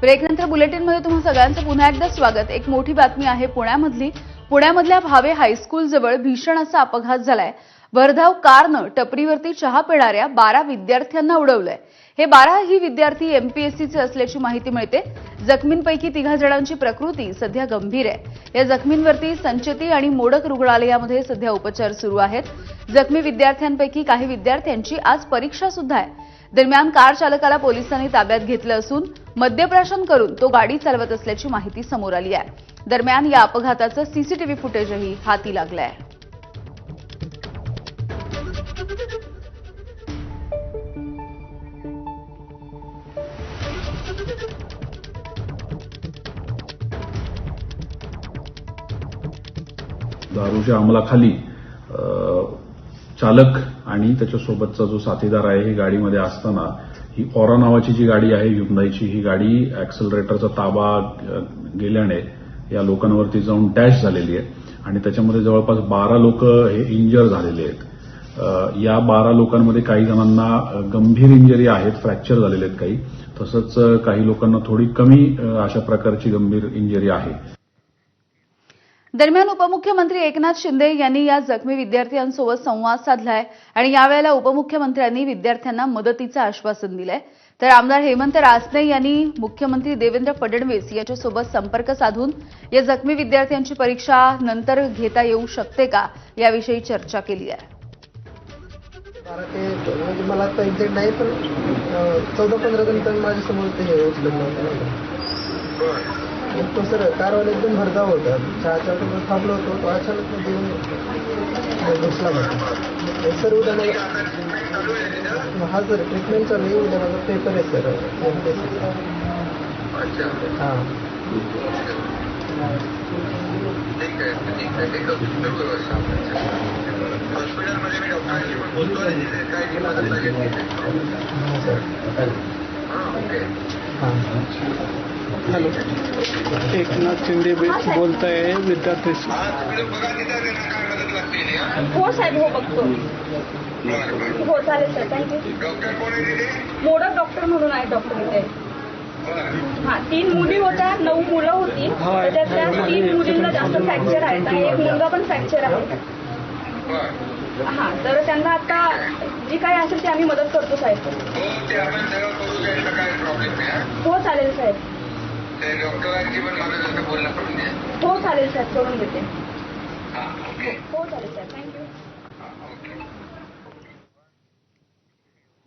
ब्रेकनंतर बुलेटिनमध्ये तुम्हा सगळ्यांचं पुन्हा एकदा स्वागत. एक मोठी बातमी आहे पुण्यामधली. पुण्यामधल्या भावे हायस्कूल जवळ भीषण असा अपघात झालाय. भरधाव कारनं टपरीवरती चहा पिणाऱ्या बारा विद्यार्थ्यांना उडवलंय. हे बाराही विद्यार्थी एमपीएससीचे असल्याची माहिती मिळते. जखमींपैकी तिघा जणांची प्रकृती सध्या गंभीर आहे. या जखमींवरती संचेती आणि मोडक रुग्णालयामध्ये सध्या उपचार सुरू आहेत. जखमी विद्यार्थ्यांपैकी काही विद्यार्थ्यांची आज परीक्षा सुद्धा आहे. दरम्यान कार चालकाला पोलिसांनी ताब्यात घेतलं असून मद्यप्राशन करून तो गाडी चालवत असल्याची माहिती समोर आली आहे. दरम्यान या अपघाताचं सीसीटीव्ही फुटेजही हाती लागलं आहे दारूच्या अंमलाखाली चालक आणि त्याच्यासोबतचा जो साथीदार आहे ही गाडीमध्ये असताना ही ऑरा नावाची जी गाडी आहे युंदाईची ही गाडी ऍक्सलरेटरचा ताबा गेल्याने या लोकांवरती जाऊन डॅश झालेली आहे. आणि त्याच्यामध्ये जवळपास बारा लोक हे इंजर झालेले आहेत. या बारा लोकांमध्ये काही जणांना गंभीर इंजरी आहेत फ्रॅक्चर झालेले आहेत काही. तसंच काही लोकांना थोडी कमी अशा प्रकारची गंभीर इंजरी आहे. दरम्यान उपमुख्यमंत्री एकनाथ शिंदे यांनी या जखमी विद्यार्थ्यांसोबत संवाद साधलाय आणि यावेळेला उपमुख्यमंत्र्यांनी विद्यार्थ्यांना मदतीचं आश्वासन दिलंय. तर आमदार हेमंत रासने यांनी मुख्यमंत्री देवेंद्र फडणवीस यांच्यासोबत संपर्क साधून या जखमी विद्यार्थ्यांची परीक्षा नंतर घेता येऊ शकते का याविषयी चर्चा केली आहे. म्हणजे मला नाही पण चौदा पंधरा जण माझ्यासमोर ते हे उचलत नव्हते नाही का. मग तो सर कारवाला एकदम भरधाव होता. चहाच्या हॉटेलवर थांबलो होतो तो अचानक मध्ये येऊन घुसला होता हे सर उद्या मला हा सर ट्रीटमेंट चालू आहे. उद्या माझा पेपर आहे सर. हां. ठीक आहे ठीक आहे. ठीक आहे हॉस्पिटलमध्ये मी डॉक्टरांशी पण बोलतो आणि तिथे काय जी मदत लागेल ती देतो. हां सर. हां ओके. हां. हॅलो. एकनाथ शिंदे बे- बोलताय विद्यार्थी. हा साहेब हो बघतो. हो चालेल सर थँक्यू आहे मोडक डॉक्टर म्हणून आहे डॉक्टर इथे. हा तीन मुली होत्या नऊ मुलं होती. त्यातल्या तीन मुलींना जास्त फ्रॅक्चर आहेत आणि एक मुलगा पण फ्रॅक्चर आहे. हा तर त्यांना आता जी काही असेल ती आम्ही मदत करतो साहेब? हो चालेल साहेब. हो चालेल सर करून देते. हो चालेल सर थँक्यू. ओके.